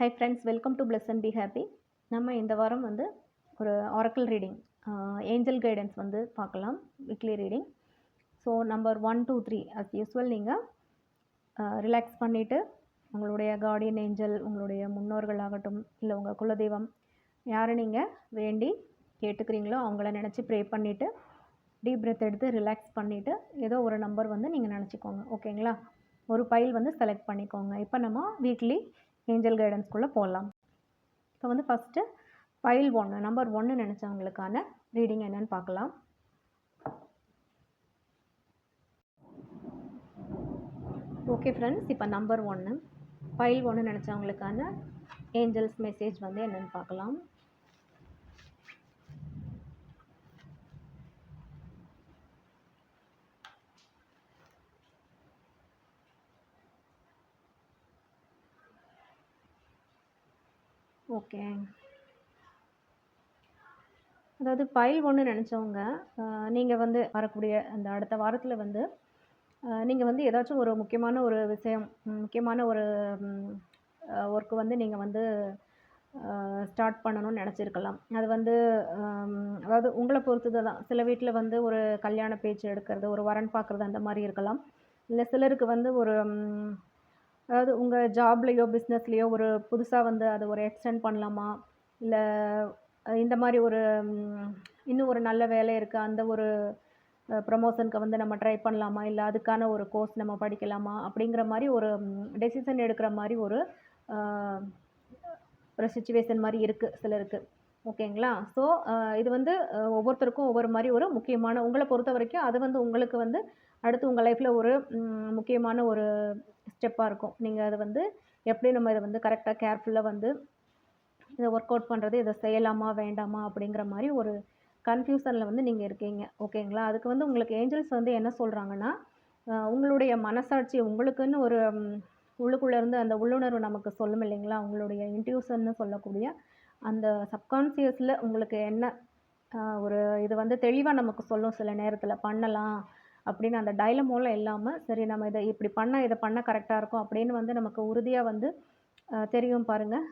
Hi friends welcome to bless and B happy நம்ம இந்த வாரம் வந்து ஒரு ஆரக்கிள் ரீடிங் ஏஞ்சல் கைடன்ஸ் வந்து பார்க்கலாம் weekly reading so number one two three as usual நீங்கள் ரிலாக்ஸ் பண்ணிவிட்டு உங்களுடைய கார்டியன் ஏஞ்சல் உங்களுடைய முன்னோர்கள் ஆகட்டும் இல்லை உங்கள் குலதெய்வம் யாரை நீங்கள் வேண்டி கேட்டுக்கிறீங்களோ அவங்கள நினச்சி ப்ரே பண்ணிவிட்டு டீப் பிரெத் எடுத்து ரிலாக்ஸ் பண்ணிவிட்டு ஏதோ ஒரு நம்பர் வந்து நீங்கள் நினச்சிக்கோங்க. ஓகேங்களா ஒரு பைல் வந்து செலக்ட் பண்ணிக்கோங்க. இப்போ நம்ம வீக்லி ஏஞ்சல் கைடன்ஸ்குள்ளே போகலாம். இப்போ வந்து ஃபஸ்ட்டு ஃபைல் ஒன்று நம்பர் ஒன்று நினச்சவங்களுக்கான ரீடிங் என்னன்னு பார்க்கலாம். ஓகே ஃப்ரெண்ட்ஸ் இப்போ நம்பர் ஒன்று ஃபைல் ஒன்று நினச்சவங்களுக்கான ஏஞ்சல்ஸ் மெசேஜ் வந்து என்னென்னு பார்க்கலாம். ஓகே அதாவது ஃபைல் ஒன்று நினச்சவங்க நீங்கள் வந்து வரக்கூடிய அந்த அடுத்த வாரத்தில் வந்து நீங்கள் வந்து ஏதாச்சும் ஒரு முக்கியமான ஒரு விஷயம் முக்கியமான ஒரு ஒர்க்கு வந்து நீங்கள் வந்து ஸ்டார்ட் பண்ணணும்னு நினச்சிருக்கலாம். அது வந்து அதாவது உங்களை பொறுத்தது தான். சில வீட்டில் வந்து ஒரு கல்யாண பேச்சு எடுக்கிறது ஒரு வரன் பார்க்குறது அந்த மாதிரி இருக்கலாம். இல்லை சிலருக்கு வந்து ஒரு அதாவது உங்கள் ஜாப்லேயோ பிஸ்னஸ்லேயோ ஒரு புதுசாக வந்து அதை ஒரு எக்ஸ்டெண்ட் பண்ணலாமா? இல்லை இந்த மாதிரி ஒரு இன்னும் ஒரு நல்ல வேலை இருக்குது அந்த ஒரு ப்ரமோஷனுக்கு வந்து நம்ம ட்ரை பண்ணலாமா? இல்லை அதுக்கான ஒரு கோர்ஸ் நம்ம படிக்கலாமா? அப்படிங்கிற மாதிரி ஒரு டெசிஷன் எடுக்கிற மாதிரி ஒரு ஒரு சுச்சுவேஷன் மாதிரி இருக்குது சிலருக்கு. ஓகேங்களா? ஸோ இது வந்து ஒவ்வொருத்தருக்கும் ஒவ்வொரு மாதிரி ஒரு முக்கியமான உங்களை பொறுத்த வரைக்கும் அது வந்து உங்களுக்கு வந்து அடுத்து உங்கள் லைஃப்பில் ஒரு முக்கியமான ஒரு ஸ்டெப்பாக இருக்கும். நீங்கள் அதை வந்து எப்படி நம்ம இதை வந்து கரெக்டாக கேர்ஃபுல்லாக வந்து இதை ஒர்க் அவுட் பண்ணுறது இதை செய்யலாமா வேண்டாமா அப்படிங்கிற மாதிரி ஒரு கன்ஃபியூசனில் வந்து நீங்கள் இருக்கீங்க. ஓகேங்களா அதுக்கு வந்து உங்களுக்கு ஏஞ்சல்ஸ் வந்து என்ன சொல்கிறாங்கன்னா உங்களுடைய மனசாட்சி உங்களுக்குன்னு ஒரு உள்ளுக்குள்ளேருந்து அந்த உள்ளுணர்வு நமக்கு சொல்லும் இல்லைங்களா? உங்களுடைய இன்ட்யூஷன்னு சொல்லக்கூடிய அந்த சப்கான்சியஸில் உங்களுக்கு என்ன ஒரு இது வந்து தெளிவாக நமக்கு சொல்லும் சில நேரத்தில். பண்ணலாம் அப்படின்னு அந்த டைலமோலாம் இல்லாமல் சரி நம்ம இதை இப்படி பண்ணால் இதை பண்ண கரெக்டாக இருக்கும் அப்படின்னு வந்து நமக்கு உறுதியாக வந்து தெரியும் பாருங்கள்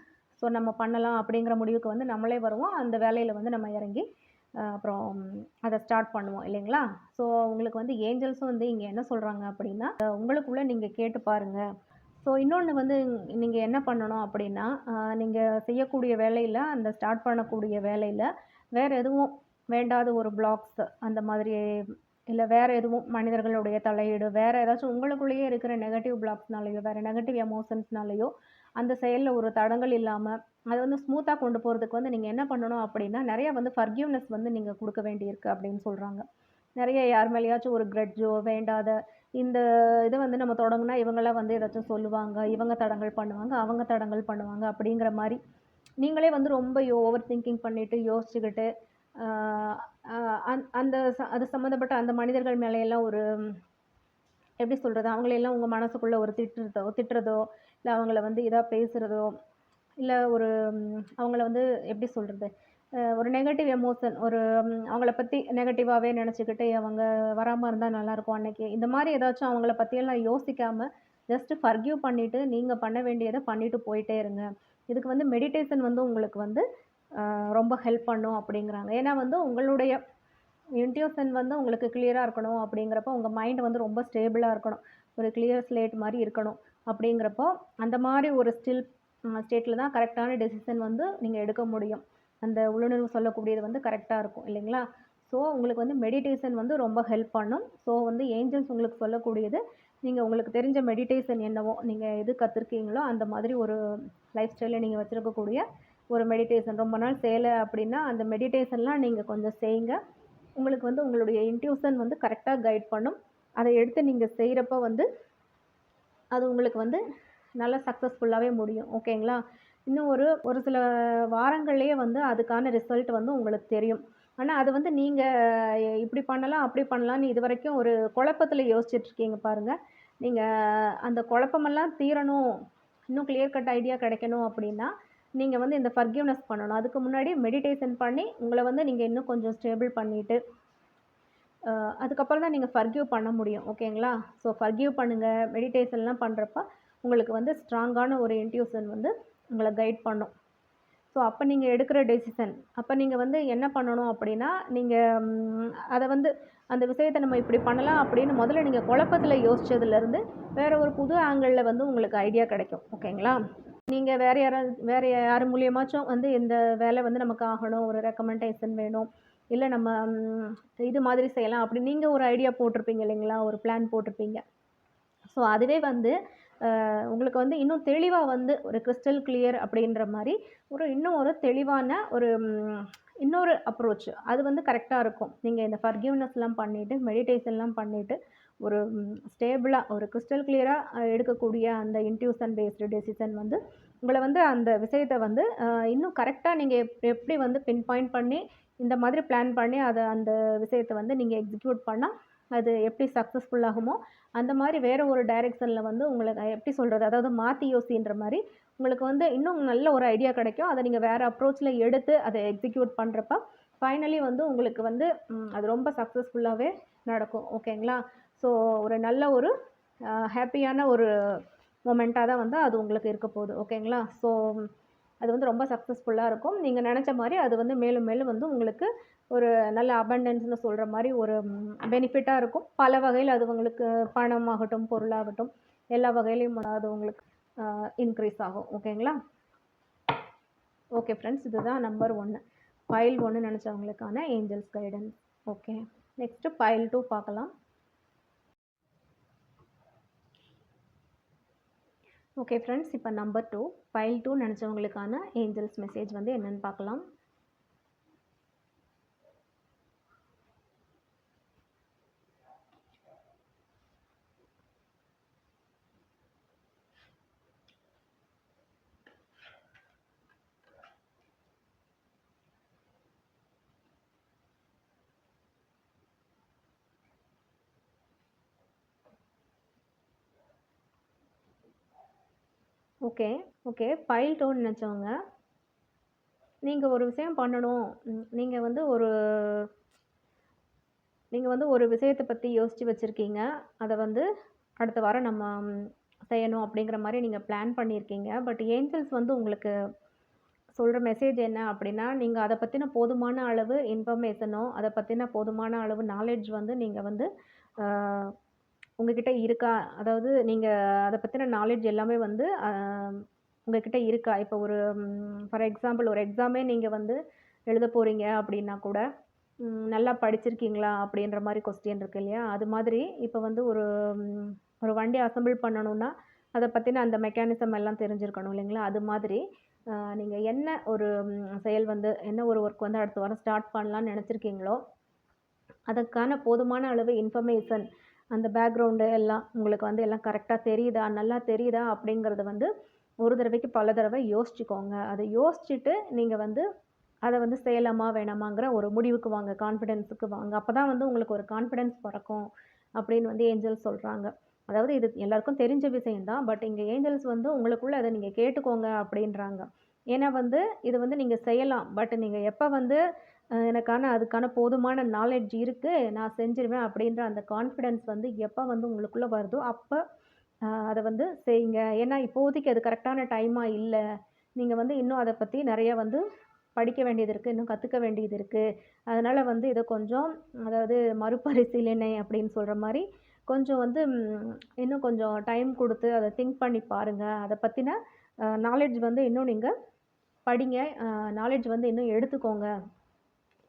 ஸோ நம்ம பண்ணலாம் அப்படிங்கிற முடிவுக்கு வந்து நம்மளே வருவோம். அந்த வேலையில் வந்து நம்ம இறங்கி அப்புறம் அதை ஸ்டார்ட் பண்ணுவோம் இல்லைங்களா? ஸோ உங்களுக்கு வந்து ஏஞ்சல்ஸும் வந்து இங்கே என்ன சொல்கிறாங்க அப்படின்னா உங்களுக்குள்ளே நீங்கள் கேட்டு பாருங்கள் ஸோ இன்னொன்று வந்து நீங்கள் என்ன பண்ணணும் அப்படின்னா நீங்கள் செய்யக்கூடிய வேலையில் அந்த ஸ்டார்ட் பண்ணக்கூடிய வேலையில் வேறு எதுவும் வேண்டாத ஒரு பிளாக்ஸ் அந்த மாதிரி இல்லை வேறு எதுவும் மனிதர்களுடைய தலையீடு வேறு ஏதாச்சும் உங்களுக்குள்ளேயே இருக்கிற நெகட்டிவ் பிளாக்ஸ்னாலேயோ வேறு நெகட்டிவ் எமோஷன்ஸ்னாலேயோ அந்த செயலில் ஒரு தடங்கள் இல்லாமல் அதை வந்து ஸ்மூத்தாக கொண்டு போகிறதுக்கு வந்து நீங்கள் என்ன பண்ணணும் அப்படின்னா நிறைய வந்து ஃபர்கியூனஸ் வந்து நீங்கள் கொடுக்க வேண்டியிருக்கு அப்படின்னு சொல்கிறாங்க நிறைய யார் மேலேயாச்சும் ஒரு கிரட்ஜோ வேண்டாத இந்த இதை வந்து நம்ம தொடங்கினா இவங்களாம் வந்து ஏதாச்சும் சொல்லுவாங்க இவங்க தடங்கள் பண்ணுவாங்க அவங்க தடங்கள் பண்ணுவாங்க அப்படிங்கிற மாதிரி நீங்களே வந்து ரொம்ப ஓவர் திங்கிங் பண்ணிவிட்டு யோசிச்சுக்கிட்டு அந்த- அந்த ச- அது சம்மந்தப்பட்ட அந்த மனிதர்கள் மேலேயெல்லாம் ஒரு எப்படி சொல்கிறது அவங்களையெல்லாம் உங்கள் மனசுக்குள்ளே ஒரு திட்டுறதோ திட்டுறதோ இல்லை அவங்கள வந்து இதாக பேசுகிறதோ இல்லை ஒரு அவங்கள வந்து எப்படி சொல்கிறது ஒரு நெகட்டிவ் எமோஷன் ஒரு அவங்கள பற்றி நெகட்டிவாகவே நினச்சிக்கிட்டு அவங்க வராமல் இருந்தால் நல்லாயிருக்கும் அன்னைக்கு. இந்த மாதிரி ஏதாச்சும் அவங்கள பற்றியெல்லாம் யோசிக்காமல் ஜஸ்ட்டு ஃபர்கியூ பண்ணிவிட்டு நீங்கள் பண்ண வேண்டியதை பண்ணிவிட்டு போயிட்டே இருங்க. இதுக்கு வந்து மெடிடேஷன் வந்து உங்களுக்கு வந்து ரொம்ப ஹெல்ப் பண்ணும் அப்படிங்கிறாங்க. ஏன்னா வந்து உங்களுடைய இன்ட்யூஷன் வந்து உங்களுக்கு கிளியராக இருக்கணும் அப்படிங்கிறப்போ உங்கள் மைண்ட் வந்து ரொம்ப ஸ்டேபிளாக இருக்கணும். ஒரு கிளியர் ஸ்லேட் மாதிரி இருக்கணும் அப்படிங்கிறப்போ அந்த மாதிரி ஒரு ஸ்டில் ஸ்டேட்டில் தான் கரெக்டான டெசிஷன் வந்து நீங்கள் எடுக்க முடியும். அந்த உள்ளுணர்வு சொல்லக்கூடியது வந்து கரெக்டாக இருக்கும் இல்லைங்களா? ஸோ உங்களுக்கு வந்து மெடிடேஷன் வந்து ரொம்ப ஹெல்ப் பண்ணும். ஸோ வந்து ஏஞ்சல்ஸ் உங்களுக்கு சொல்லக்கூடியது நீங்கள் உங்களுக்கு தெரிஞ்ச மெடிடேஷன் என்னவோ நீங்கள் எது கற்றுருக்கீங்களோ அந்த மாதிரி ஒரு லைஃப் ஸ்டைலில் நீங்கள் வச்சுருக்கக்கூடிய ஒரு மெடிடேஷன் ரொம்ப நாள் செய்யலை அப்படின்னா அந்த மெடிடேஷன்லாம் நீங்கள் கொஞ்சம் செய்யுங்க. உங்களுக்கு வந்து உங்களுடைய இன்ட்யூஷன் வந்து கரெக்டாக கைட் பண்ணும். அதை எடுத்து நீங்கள் செய்கிறப்ப வந்து அது உங்களுக்கு வந்து நல்லா சக்ஸஸ்ஃபுல்லாகவே முடியும். ஓகேங்களா இன்னும் ஒரு ஒரு சில வாரங்கள்லேயே வந்து அதுக்கான ரிசல்ட் வந்து உங்களுக்கு தெரியும். ஆனால் அது வந்து நீங்கள் இப்படி பண்ணலாம் அப்படி பண்ணலாம்னு இது வரைக்கும் ஒரு குழப்பத்தில் யோசிச்சுட்ருக்கீங்க பாருங்கள் நீங்கள் அந்த குழப்பமெல்லாம் தீரணும். இன்னும் கிளியர் கட் ஐடியா கிடைக்கணும் அப்படின்னா நீங்கள் வந்து இந்த ஃபர்கிவ்னஸ் பண்ணணும். அதுக்கு முன்னாடி மெடிடேஷன் பண்ணி உங்களை வந்து நீங்கள் இன்னும் கொஞ்சம் ஸ்டேபிள் பண்ணிவிட்டு அதுக்கப்புறம் தான் நீங்கள் ஃபர்கியூ பண்ண முடியும். ஓகேங்களா ஸோ ஃபர்கியூ பண்ணுங்கள் மெடிடேஷன்லாம் பண்ணுறப்ப உங்களுக்கு வந்து ஸ்ட்ராங்கான ஒரு இன்ட்யூஷன் வந்து உங்களை கைட் பண்ணும். ஸோ அப்போ நீங்கள் எடுக்கிற டெசிஷன் அப்போ நீங்கள் வந்து என்ன பண்ணணும் அப்படின்னா நீங்கள் அதை வந்து அந்த விஷயத்தை நம்ம இப்படி பண்ணலாம் அப்படின்னு முதல்ல நீங்கள் குழப்பத்தில் யோசிச்சதுலேருந்து வேறு ஒரு புது ஆங்கிளில் வந்து உங்களுக்கு ஐடியா கிடைக்கும். ஓகேங்களா நீங்கள் வேறு யாராவது வேறு யார் மூலியமாச்சும் வந்து இந்த வேலை வந்து நமக்கு ஆகணும் ஒரு ரெக்கமெண்டேஷன் வேணும். இல்லை நம்ம இது மாதிரி செய்யலாம் அப்படி நீங்கள் ஒரு ஐடியா போட்டிருப்பீங்க இல்லைங்களா? ஒரு பிளான் போட்டிருப்பீங்க. ஸோ அதுவே வந்து உங்களுக்கு வந்து இன்னும் தெளிவாக வந்து ஒரு கிறிஸ்டல் கிளியர் அப்படின்ற மாதிரி ஒரு இன்னும் ஒரு தெளிவான ஒரு இன்னொரு அப்ரோச் அது வந்து கரெக்டாக இருக்கும். நீங்கள் இந்த ஃபர்கிவ்னஸ்லாம் பண்ணிவிட்டு மெடிடேஷன்லாம் பண்ணிவிட்டு ஒரு ஸ்டேபிளாக ஒரு கிறிஸ்டல் கிளியராக எடுக்கக்கூடிய அந்த இன்ட்யூஷன் பேஸ்டு டெசிஷன் வந்து உங்களை வந்து அந்த விஷயத்தை வந்து இன்னும் கரெக்டாக நீங்கள் எப் எப்படி வந்து பின் பாயிண்ட் பண்ணி இந்த மாதிரி பிளான் பண்ணி அதை அந்த விஷயத்தை வந்து நீங்கள் எக்ஸிக்யூட் பண்ணால் அது எப்படி சக்ஸஸ்ஃபுல்லாகுமோ அந்த மாதிரி வேறு ஒரு டைரெக்ஷனில் வந்து உங்களுக்கு எப்படி சொல்கிறது அதாவது மாற்றி யோசின்ற மாதிரி உங்களுக்கு வந்து இன்னும் நல்ல ஒரு ஐடியா கிடைக்கும். அதை நீங்கள் வேறு அப்ரோச்சில் எடுத்து அதை எக்ஸிக்யூட் பண்ணுறப்ப ஃபைனலி வந்து உங்களுக்கு வந்து அது ரொம்ப சக்ஸஸ்ஃபுல்லாகவே நடக்கும். ஓகேங்களா? ஸோ ஒரு நல்ல ஒரு ஹாப்பியான ஒரு மொமெண்ட்டாக தான் வந்து அது உங்களுக்கு இருக்க போகுது. ஓகேங்களா? ஸோ அது வந்து ரொம்ப சக்ஸஸ்ஃபுல்லாக இருக்கும். நீங்கள் நினச்ச மாதிரி அது வந்து மேலும் மேலும் வந்து உங்களுக்கு ஒரு நல்ல அபண்டன்ஸ்னு சொல்கிற மாதிரி ஒரு பெனிஃபிட்டாக இருக்கும். பல வகையில் அது உங்களுக்கு பணமாகட்டும் பொருளாகட்டும் எல்லா வகையிலையும் அது உங்களுக்கு இன்க்ரீஸ் ஆகும். ஓகேங்களா? ஓகே ஃப்ரெண்ட்ஸ் இதுதான் நம்பர் ஒன்று ஃபைல் ஒன்று நினச்சவங்களுக்கான angels guidance okay next pile two பார்க்கலாம். ஓகே ஃப்ரெண்ட்ஸ் இப்போ நம்பர் டூ ஃபைல் டூ நினச்சவங்களுக்கான ஏஞ்சல்ஸ் மெசேஜ் வந்து என்னென்னு பார்க்கலாம். ஓகே ஓகே ஃபைல் டூன்னு நினச்சவங்க நீங்கள் ஒரு விஷயம் பண்ணணும். நீங்கள் வந்து ஒரு நீங்கள் வந்து ஒரு விஷயத்தை பற்றி யோசித்து வச்சுருக்கீங்க. அதை வந்து அடுத்த வாரம் நம்ம செய்யணும் அப்படிங்கிற மாதிரி நீங்கள் பிளான் பண்ணியிருக்கீங்க. பட் ஏஞ்சல்ஸ் வந்து உங்களுக்கு சொல்கிற மெசேஜ் என்ன அப்படின்னா நீங்கள் அதை பற்றின போதுமான அளவு இன்ஃபர்மேஷனோ அதை பற்றின போதுமான அளவு நாலேஜ் வந்து நீங்கள் வந்து உங்கக்கிட்ட உங்ககிட்ட இருக்கா? அதாவது நீங்கள் அதை பற்றின நாலேஜ் எல்லாமே வந்து ஆஹ், உங்ககிட்ட இருக்கா? இப்போ ஒரு ஃபார் எக்ஸாம்பிள் ஒரு எக்ஸாமே நீங்கள் வந்து எழுத போகிறீங்க அப்படின்னா கூட நல்லா படிச்சிருக்கீங்களா? அப்படின்ற மாதிரி கொஸ்டின் இருக்கு இல்லையா? அது மாதிரி இப்போ வந்து ஒரு ஒரு வண்டி அசெம்பிள் பண்ணணும்னா அதை பற்றின அந்த மெக்கானிசம் எல்லாம் தெரிஞ்சிருக்கணும் இல்லைங்களா? அது மாதிரி நீங்கள் என்ன ஒரு செயல் வந்து என்ன ஒரு ஒர்க் வந்து அடுத்த வாரம் ஸ்டார்ட் பண்ணலான்னு நினச்சிருக்கீங்களோ அதுக்கான போதுமான அளவு இன்ஃபர்மேஷன் அந்த பேக்ரவுண்டு எல்லாம் உங்களுக்கு வந்து எல்லாம் கரெக்டாக தெரியுதா? நல்லா தெரியுதா? அப்படிங்கிறத வந்து ஒரு தடவைக்கு பல தடவை யோசிச்சுக்கோங்க. அதை யோசிச்சுட்டு நீங்கள் வந்து அதை வந்து செய்யலாமா வேணாமாங்கிற ஒரு முடிவுக்கு வாங்க கான்ஃபிடென்ஸுக்கு வாங்க. அப்போ தான் வந்து உங்களுக்கு ஒரு கான்ஃபிடென்ஸ் பிறக்கும் அப்படின்னு வந்து ஏஞ்சல்ஸ் சொல்கிறாங்க அதாவது இது எல்லாருக்கும் தெரிஞ்ச விஷயம்தான் பட் இங்கே ஏஞ்சல்ஸ் வந்து உங்களுக்குள்ளே அதை நீங்கள் கேட்டுக்கோங்க அப்படின்றாங்க. ஏன்னா வந்து இது வந்து நீங்கள் செய்யலாம் பட் நீங்கள் எப்போ வந்து எனக்கான அதுக்கான போதுமான நாலெட்ஜ் இருக்குது நான் செஞ்சிருவேன் அப்படின்ற அந்த கான்ஃபிடென்ஸ் வந்து எப்போ வந்து உங்களுக்குள்ளே வருதோ அப்போ அதை வந்து செய்யுங்க. ஏன்னா இப்போதைக்கு அது கரெக்டான டைமாக இல்லை. நீங்கள் வந்து இன்னும் அதை பற்றி நிறைய வந்து படிக்க வேண்டியது இருக்குது இன்னும் கற்றுக்க வேண்டியது இருக்குது அதனால் வந்து இதை கொஞ்சம் அதாவது மறுபரிசீலனை அப்படின்னு சொல்கிற மாதிரி கொஞ்சம் வந்து இன்னும் கொஞ்சம் டைம் கொடுத்து அதை திங்க் பண்ணி பாருங்கள் அதை பற்றின நாலேஜ் வந்து இன்னும் நீங்கள் படிங்க. நாலேஜ் வந்து இன்னும் எடுத்துக்கோங்க.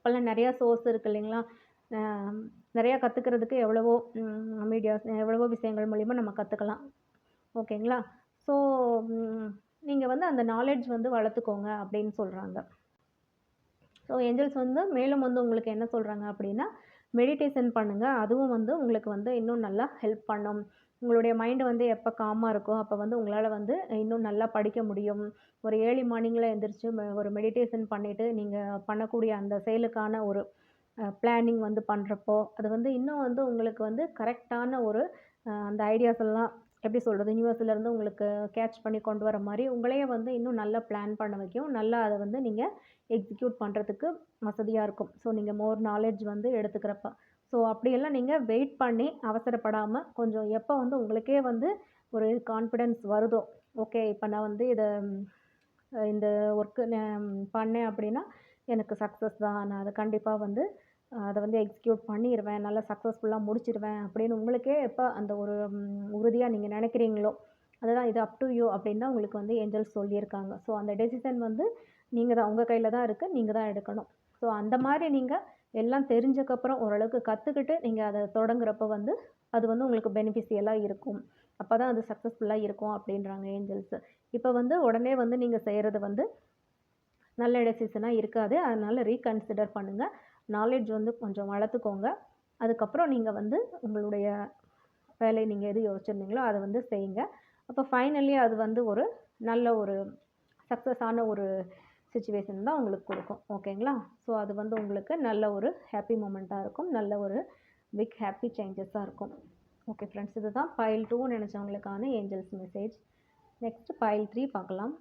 இப்போல்லாம் நிறையா சோர்ஸ் இருக்குது இல்லைங்களா? நிறையா கற்றுக்கிறதுக்கு எவ்வளவோ மீடியாஸ் எவ்வளவோ விஷயங்கள் மூலிமா நம்ம கற்றுக்கலாம் ஓகேங்களா? ஸோ நீங்கள் வந்து அந்த நாலேஜ் வந்து வளர்த்துக்கோங்க அப்படின்னு சொல்கிறாங்க ஸோ ஏஞ்சல்ஸ் வந்து மேலும் வந்து உங்களுக்கு என்ன சொல்கிறாங்க அப்படின்னா மெடிடேஷன் பண்ணுங்கள் அதுவும் வந்து உங்களுக்கு வந்து இன்னும் நல்லா ஹெல்ப் பண்ணும். உங்களுடைய மைண்டு வந்து எப்போ காமாக இருக்கோ அப்போ வந்து உங்களால் வந்து இன்னும் நல்லா படிக்க முடியும். ஒரு ஏர்லி மார்னிங்கில் எழுந்திரிச்சு ம- ஒரு மெடிடேஷன் பண்ணிவிட்டு நீங்கள் பண்ணக்கூடிய அந்த செயலுக்கான ஒரு பிளானிங் வந்து பண்ணுறப்போ அது வந்து இன்னும் வந்து உங்களுக்கு வந்து கரெக்டான ஒரு அந்த ஐடியாஸ் எல்லாம் எப்படி சொல்கிறது யூனிவர்ஸ்லேருந்து உங்களுக்கு கேட்ச் பண்ணி கொண்டு வர மாதிரி உங்களையே வந்து இன்னும் நல்லா பிளான் பண்ண வைக்கும். நல்லா அதை வந்து நீங்கள் எக்ஸிக்யூட் பண்ணுறதுக்கு வசதியாக இருக்கும். ஸோ நீங்கள் மோர் நாலேஜ் வந்து எடுத்துக்கிறப்ப. ஸோ அப்படியெல்லாம் நீங்கள் வெயிட் பண்ணி அவசரப்படாமல் கொஞ்சம் எப்போ வந்து உங்களுக்கே வந்து ஒரு கான்ஃபிடென்ஸ் வருதோ ஓகே இப்போ நான் வந்து இதை இந்த ஒர்க்கு பண்ணேன் அப்படின்னா எனக்கு சக்ஸஸ் தான். நான் அதை கண்டிப்பாக வந்து அதை வந்து எக்ஸிக்யூட் பண்ணிடுவேன் நல்லா சக்ஸஸ்ஃபுல்லாக முடிச்சிடுவேன் அப்படின்னு உங்களுக்கே எப்போ அந்த ஒரு உறுதியாக நீங்கள் நினைக்கிறீங்களோ அதுதான் இது அப் டு யூ அப்படின்னு தான் உங்களுக்கு வந்து ஏஞ்சல்ஸ் சொல்லியிருக்காங்க. ஸோ அந்த டெசிஷன் வந்து நீங்கள் தான் உங்கள் கையில் தான் இருக்குது நீங்கள் தான் எடுக்கணும். ஸோ அந்த மாதிரி நீங்கள் எல்லாம் தெரிஞ்சக்கப்புறம் ஓரளவுக்கு கற்றுக்கிட்டு நீங்கள் அதை தொடங்குறப்ப வந்து அது வந்து உங்களுக்கு பெனிஃபிஷியலாக இருக்கும். அப்போ தான் அது சக்ஸஸ்ஃபுல்லாக இருக்கும் அப்படின்றாங்க ஏஞ்சல்ஸு இப்போ வந்து உடனே வந்து நீங்கள் செய்கிறது வந்து நல்ல டெசிஷனாக இருக்காது. அதனால் ரீகன்சிடர் பண்ணுங்கள் நாலேஜ் வந்து கொஞ்சம் வளர்த்துக்கோங்க. அதுக்கப்புறம் நீங்கள் வந்து உங்களுடைய வேலையை நீங்கள் எது யோசிச்சிருந்தீங்களோ அதை வந்து செய்யுங்க. அப்போ ஃபைனலி அது வந்து ஒரு நல்ல ஒரு சக்ஸஸான ஒரு சுச்சுவேஷன் தான் உங்களுக்கு கொடுக்கும். ஓகேங்களா ஸோ அது வந்து உங்களுக்கு நல்ல ஒரு ஹாப்பி மூமெண்ட்டாக இருக்கும். நல்ல ஒரு பிக் ஹாப்பி சேஞ்சஸாக இருக்கும். ஓகே ஃப்ரெண்ட்ஸ் இது தான் pile two நினச்சவங்களுக்கான angels message next pile three பார்க்கலாம்.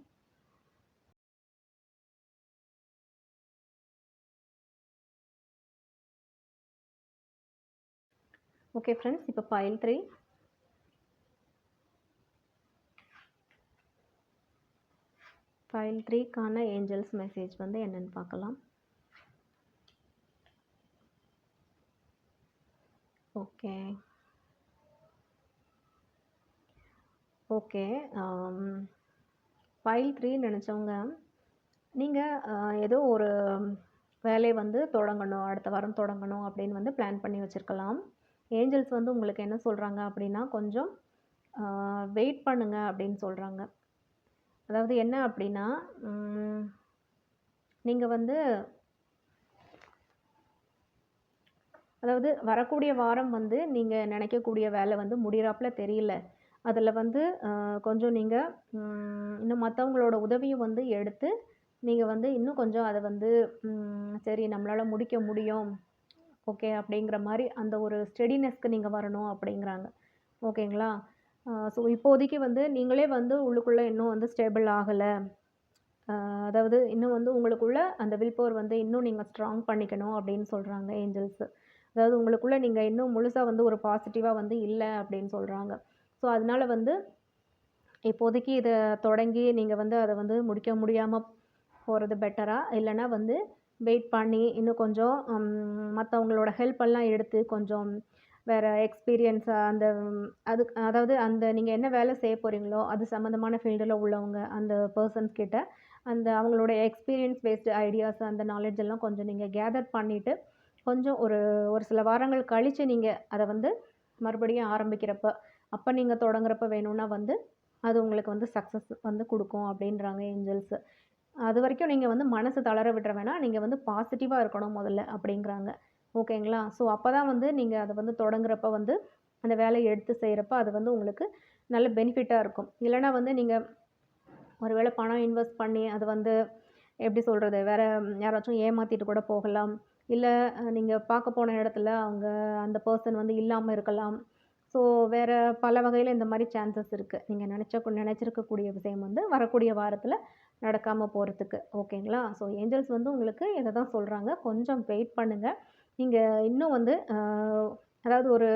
ஓகே ஃப்ரெண்ட்ஸ் இப்போ பைல் த்ரீ ஃபைல் த்ரீக்கான ஏஞ்சல்ஸ் மெசேஜ் வந்து என்னென்னு பார்க்கலாம். Okay okay pile um, three நினச்சவங்க நீங்கள் ஏதோ ஒரு வேலையை வந்து தொடங்கணும் அடுத்த வாரம் தொடங்கணும் அப்படின்னு வந்து பிளான் பண்ணி வச்சுருக்கலாம். ஏஞ்சல்ஸ் வந்து உங்களுக்கு என்ன சொல்கிறாங்க அப்படின்னா கொஞ்சம் வெயிட் பண்ணுங்கள் அப்படின்னு சொல்கிறாங்க அதாவது என்ன அப்படின்னா நீங்கள் வந்து அதாவது வரக்கூடிய வாரம் வந்து நீங்கள் நினைக்கக்கூடிய வேலை வந்து முடிகிறாப்புல தெரியல. அதில் வந்து கொஞ்சம் நீங்கள் இன்னும் மற்றவங்களோட உதவியும் வந்து எடுத்து நீங்கள் வந்து இன்னும் கொஞ்சம் அதை வந்து சரி நம்மளால் முடிக்க முடியும் ஓகே அப்படிங்கிற மாதிரி அந்த ஒரு ஸ்டெடினஸ்க்கு நீங்கள் வரணும் அப்படிங்கிறாங்க. ஓகேங்களா? ஸோ இப்போதைக்கு வந்து நீங்களே வந்து உள்ளுக்குள்ளே இன்னும் வந்து ஸ்டேபிள் ஆகலை. அதாவது இன்னும் வந்து உங்களுக்குள்ள அந்த வில் பவர் வந்து இன்னும் நீங்கள் ஸ்ட்ராங் பண்ணிக்கணும் அப்படின்னு சொல்கிறாங்க ஏஞ்சல்ஸு அதாவது உங்களுக்குள்ளே நீங்கள் இன்னும் முழுசாக வந்து ஒரு பாசிட்டிவாக வந்து இல்லை அப்படின்னு சொல்கிறாங்க ஸோ அதனால் வந்து இப்போதைக்கு இதை தொடங்கி நீங்கள் வந்து அதை வந்து முடிக்க முடியாமல் போகிறது பெட்டராக இல்லைனா வந்து வெயிட் பண்ணி இன்னும் கொஞ்சம் மற்றவங்களோட ஹெல்ப்பெல்லாம் எடுத்து கொஞ்சம் வேறு எக்ஸ்பீரியன்ஸ் அந்த அது அதாவது அந்த நீங்கள் என்ன வேலை செய்ய போகிறீங்களோ அது சம்மந்தமான ஃபீல்டில் உள்ளவங்க அந்த பர்சன்ஸ் கிட்ட அந்த அவங்களோட எக்ஸ்பீரியன்ஸ் பேஸ்டு ஐடியாஸ் அந்த நாலேஜ் எல்லாம் கொஞ்சம் நீங்கள் கேதர் பண்ணிவிட்டு கொஞ்சம் ஒரு ஒரு சில வாரங்கள் கழித்து நீங்கள் அதை வந்து மறுபடியும் ஆரம்பிக்கிறப்ப அப்போ நீங்கள் தொடங்குறப்ப வேணும்னா வந்து அது உங்களுக்கு வந்து சக்ஸஸ் வந்து கொடுக்கும் அப்படின்றாங்க ஏஞ்சல்ஸு அது வரைக்கும் நீங்கள் வந்து மனசு தளர விட்டுற வேணாம். நீங்கள் வந்து பாசிட்டிவாக இருக்கணும் முதல்ல அப்படிங்கிறாங்க ஓகேங்களா? ஸோ அப்போ தான் வந்து நீங்கள் அதை வந்து தொடங்குறப்ப வந்து அந்த வேலையை எடுத்து செய்கிறப்ப அது வந்து உங்களுக்கு நல்ல பெனிஃபிட்டாக இருக்கும். இல்லைனா வந்து நீங்கள் ஒரு வேளை பணம் இன்வெஸ்ட் பண்ணி அது வந்து எப்படி சொல்கிறது வேறு யாராச்சும் ஏமாற்றிட்டு கூட போகலாம். இல்லை நீங்கள் பார்க்க போன இடத்துல அவங்க அந்த பர்சன் வந்து இல்லாமல் இருக்கலாம். ஸோ வேறு பல வகையில் இந்த மாதிரி சான்சஸ் இருக்குது நீங்கள் நினச்ச நினச்சிருக்கக்கூடிய விஷயம் வந்து வரக்கூடிய வாரத்தில் நடக்காமல் போகிறதுக்கு ஓகேங்களா? ஸோ ஏஞ்சல்ஸ் வந்து உங்களுக்கு இதை தான் சொல்கிறாங்க கொஞ்சம் வெயிட் பண்ணுங்கள் நீங்கள் இன்னும் வந்து அதாவது ஒரு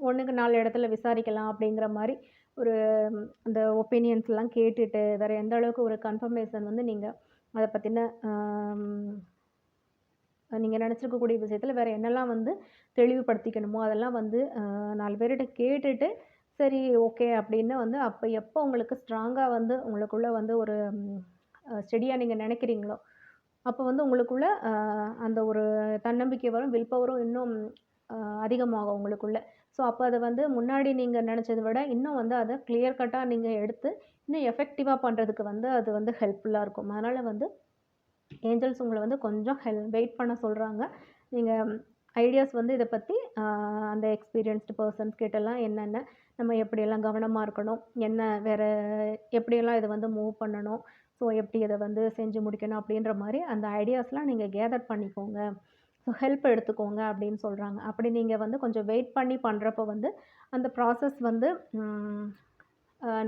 ஒன்றுக்கு நாலு இடத்துல விசாரிக்கலாம் அப்படிங்கிற மாதிரி ஒரு அந்த ஒப்பீனியன்ஸ்லாம் கேட்டுட்டு வேறு எந்த அளவுக்கு ஒரு கன்ஃபர்மேஷன் வந்து நீங்கள் அதை பற்றின நீங்கள் நினச்சிருக்கக்கூடிய விஷயத்தில் வேறு என்னெல்லாம் வந்து தெளிவுபடுத்திக்கணுமோ அதெல்லாம் வந்து நாலு பேர்கிட்ட கேட்டுட்டு சரி ஓகே அப்படின்னு வந்து அப்போ எப்போ உங்களுக்கு ஸ்ட்ராங்காக வந்து உங்களுக்குள்ளே வந்து ஒரு ஸ்டெடியாக நீங்கள் நினைக்கிறீங்களோ அப்போ வந்து உங்களுக்குள்ள அந்த ஒரு தன்னம்பிக்கை வரும் வில் பவரும் இன்னும் அதிகமாகும் உங்களுக்குள்ள. ஸோ அப்போ அதை வந்து முன்னாடி நீங்கள் நினச்சத விட இன்னும் வந்து அதை கிளியர் கட்டாக நீங்கள் எடுத்து இன்னும் எஃபெக்டிவாக பண்ணுறதுக்கு வந்து அது வந்து ஹெல்ப்ஃபுல்லாக இருக்கும். அதனால் வந்து ஏஞ்சல்ஸ் உங்களை வந்து கொஞ்சம் ஹெல் வெயிட் பண்ண சொல்கிறாங்க நீங்கள் ஐடியாஸ் வந்து இதை பற்றி அந்த எக்ஸ்பீரியன்ஸ்டு பர்சன்ஸ் கிட்டலாம் என்னென்ன நம்ம எப்படியெல்லாம் கவனமாக இருக்கணும் என்ன வேறு எப்படியெல்லாம் இதை வந்து மூவ் பண்ணணும் ஸோ எப்படி இதை வந்து செஞ்சு முடிக்கணும் அப்படின்ற மாதிரி அந்த ஐடியாஸ்லாம் நீங்கள் கேதர் பண்ணிக்கோங்க. ஸோ ஹெல்ப் எடுத்துக்கோங்க அப்படின்னு சொல்கிறாங்க அப்படி நீங்கள் வந்து கொஞ்சம் வெயிட் பண்ணி பண்ணுறப்போ வந்து அந்த ப்ராசஸ் வந்து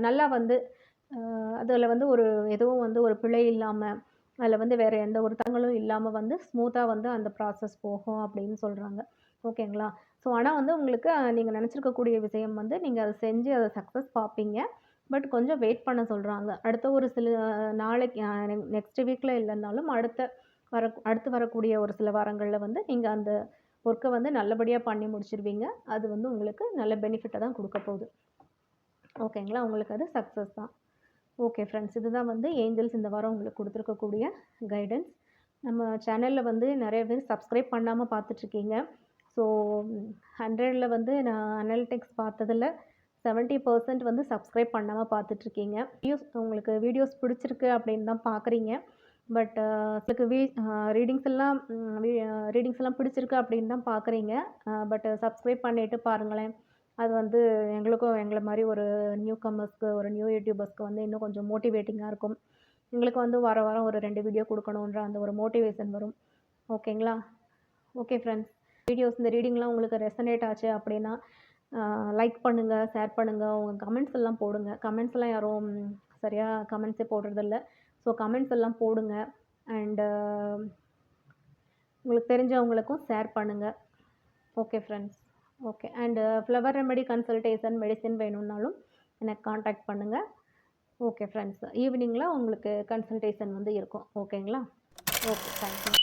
நல்லா வந்து அதில் வந்து ஒரு எதுவும் வந்து ஒரு பிழை இல்லாமல் அதில் வந்து வேறு எந்த ஒரு தங்களும் இல்லாமல் வந்து ஸ்மூத்தாக வந்து அந்த ப்ராசஸ் போகும் அப்படின்னு சொல்கிறாங்க ஓகேங்களா? ஸோ ஆனால் வந்து உங்களுக்கு நீங்கள் நினச்சிருக்கக்கூடிய விஷயம் வந்து நீங்கள் அதை செஞ்சு அதை சக்ஸஸ் பார்ப்பீங்க. பட் கொஞ்சம் வெயிட் பண்ண சொல்கிறாங்க அடுத்த ஒரு சில நாளைக்கு நெக்ஸ்ட் வீக்கில் இல்லைன்னாலும் அடுத்த வர அடுத்து வரக்கூடிய ஒரு சில வாரங்களில் வந்து நீங்கள் அந்த ஒர்க்கை வந்து நல்லபடியாக பண்ணி முடிச்சிருவீங்க. அது வந்து உங்களுக்கு நல்ல பெனிஃபிட்டை தான் கொடுக்க போகுது. ஓகேங்களா? உங்களுக்கு அது சக்ஸஸ் தான். ஓகே ஃப்ரெண்ட்ஸ் இதுதான் வந்து ஏஞ்சல்ஸ் இந்த வாரம் உங்களுக்கு கொடுத்துருக்கக்கூடிய கைடன்ஸ் நம்ம சேனலில் வந்து நிறைய பேர் சப்ஸ்கிரைப் பண்ணாமல் பார்த்துட்ருக்கீங்க ஸோ ஹண்ட்ரடில் வந்து நான் அனலிட்டிக்ஸ் பார்த்ததில் செவன்ட்டி பர்சன்ட் வந்து சப்ஸ்கிரைப் பண்ணாமல் பார்த்துட்ருக்கீங்க. வீடியோஸ் உங்களுக்கு வீடியோஸ் பிடிச்சிருக்கு அப்படின்னு தான் பார்க்குறீங்க. பட் உங்களுக்கு வீ ரீடிங்ஸ் எல்லாம் ரீடிங்ஸ் எல்லாம் பிடிச்சிருக்கு அப்படின்னு தான் பார்க்குறீங்க. பட் சப்ஸ்கிரைப் பண்ணிவிட்டு பாருங்களேன். அது வந்து எங்களுக்கும் எங்களை மாதிரி ஒரு நியூ கம்மர்ஸ்க்கு ஒரு நியூ யூடியூபர்ஸ்க்கு வந்து இன்னும் கொஞ்சம் மோட்டிவேட்டிங்காக இருக்கும். எங்களுக்கு வந்து வார வாரம் ஒரு ரெண்டு வீடியோ கொடுக்கணுன்ற அந்த ஒரு மோட்டிவேஷன் வரும். ஓகேங்களா ஓகே ஃப்ரெண்ட்ஸ் வீடியோஸ் இந்த ரீடிங்லாம் உங்களுக்கு ரெசனேட் ஆச்சு அப்படின்னா லைக் பண்ணுங்கள் ஷேர் பண்ணுங்கள் உங்கள் கமெண்ட்ஸ் எல்லாம் போடுங்க. கமெண்ட்ஸ் எல்லாம் யாரும் சரியாக கமெண்ட்ஸே போடுறதில்ல. ஸோ கமெண்ட்ஸ் எல்லாம் போடுங்க. அண்டு உங்களுக்கு தெரிஞ்சவங்களுக்கும் ஷேர் பண்ணுங்கள் okay friends okay and flower remedy consultation medicine வேணும்னாலும் எனக்கு காண்டாக்ட் பண்ணுங்கள் ஓகே ஃப்ரெண்ட்ஸ் ஈவினிங்கில் உங்களுக்கு கன்சல்டேஷன் வந்து இருக்கும். ஓகேங்களா ஓகே தேங்க்யூ